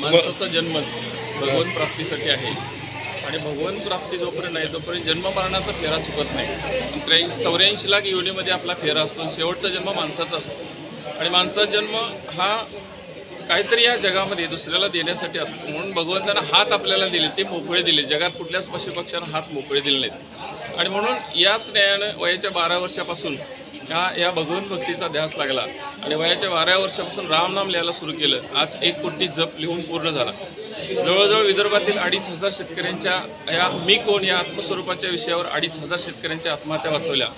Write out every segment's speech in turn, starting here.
माणसाचा जन्मच भगवंत प्राप्तीसाठी आहे. आणि भगवंत प्राप्ती जोपर्यंत नाही तोपर्यंत जन्म मरणाचा फेरा चुकत नाही. त्र्या चौऱ्याऐंशी लाख योनीमध्ये आपला फेरा असतो शेवटचा जन्म माणसाचा असतो. आणि माणसाचा जन्म हा काहीतरी या जगामध्ये दुसऱ्याला देण्यासाठी असतो. म्हणून भगवंतानं हात आपल्याला दिले ते मोकळे दिले. जगात कुठल्याच पशुपक्ष्यांना हात मोकळे दिले नाहीत. आणि म्हणून याच न्यायानं वयाच्या बारा वर्षापासून ह्या या भगवंत भक्तीचा ध्यास लागला? आणि वयाच्या बारा वर्षापासून रामनाम लिहायला सुरू केलं. आज एक कोटी जप लिहून पूर्ण झाला. जवळजवळ विदर्भातील अडीच हजार शेतकऱ्यांच्या या मी कोण या आत्मस्वरूपाच्या विषयावर अडीच हजार शेतकऱ्यांच्या आत्महत्या वाचवल्या.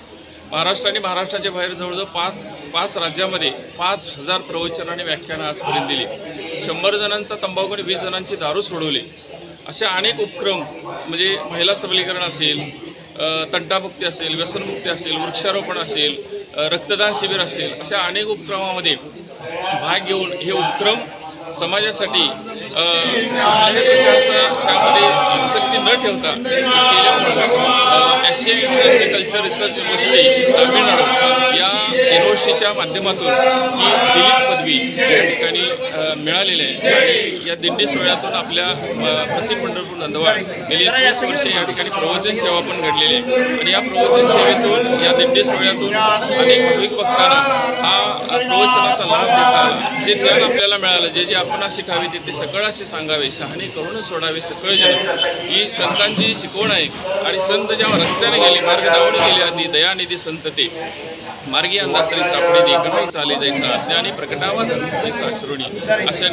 महाराष्ट्र आणि महाराष्ट्राच्या बाहेर जवळजवळ पाच पाच राज्यामध्ये पाच हजार प्रवचन आणि व्याख्यानं आजपर्यंत दिली. शंभर जणांचा तंबाखू आणि वीस जणांची दारू सोडवली. अशा अनेक उपक्रम म्हणजे महिला सबलीकरण असेल तंटामुक्ती असेल व्यसनमुक्ती असेल वृक्षारोपण असेल रक्तदान शिबिर असेल अशा अनेक उपक्रमामध्ये भाग घेऊन हे उपक्रम समाजासाठी अ, प्रकारचा त्यामध्ये आसक्ती न ठेवता केल्यामुळं Asian international culture research university Tamil Nadu या युनिव्हर्सिटीच्या माध्यमातून ही दिलीप पदवी या ठिकाणी मिळाली. मिळालेले आहे या दिंडी सोहळ्यातून आपल्या अ, प्रति पंढरपूर नंदवार गेली तीस वर्षे या ठिकाणी प्रवचन सेवा पण घडलेली आहे. आणि या प्रवचन सेवेतून या दिंडी सोहळ्यातून अनेक भाविक भक्तांना हा प्रवचनाचा लाभ देता आला जे ज्ञान आपल्याला मिळालं जे जे आपण शिकावे ते ते सकळाशी सांगावे शहाणे करून सोडावे सकळ जन. ही संतांची शिकवण आहे. आणि संत जेव्हा रस्त्याने गेले मार्ग दावणे गेले आधी दयानिधी संत ते. मार्गी अंदासरी सापडी देखणाई चाले जायचा अज्ञानी प्रकटावा धर्म जायचा अशा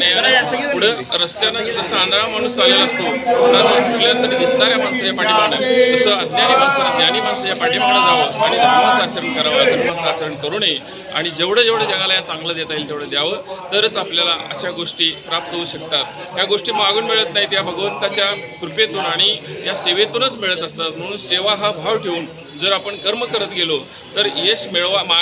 पुढं रस्त्यानं जसं आंधळा माणूस चाललेला असतो कुठल्या तरी दिसणाऱ्या माणसाच्या पाठीमागं. तसं अज्ञानी माणसाला ज्ञानी माणसाच्या पाठीमागं जावं आणि धर्माचं आचरण करावं धर्माचं आचरण करू नये. आणि जेवढं जेवढं जगाला या चांगलं देता येईल तेवढं द्यावं. तरच आपल्याला अशा गोष्टी प्राप्त होऊ शकतात. या गोष्टी मागून मिळत नाहीत या भगवंताच्या कृपेतून आणि या सेवेतूनच मिळत असतात. म्हणून सेवा हा भाव ठेवून जर आपण कर्म करत गेलो तर यश मिळवा माग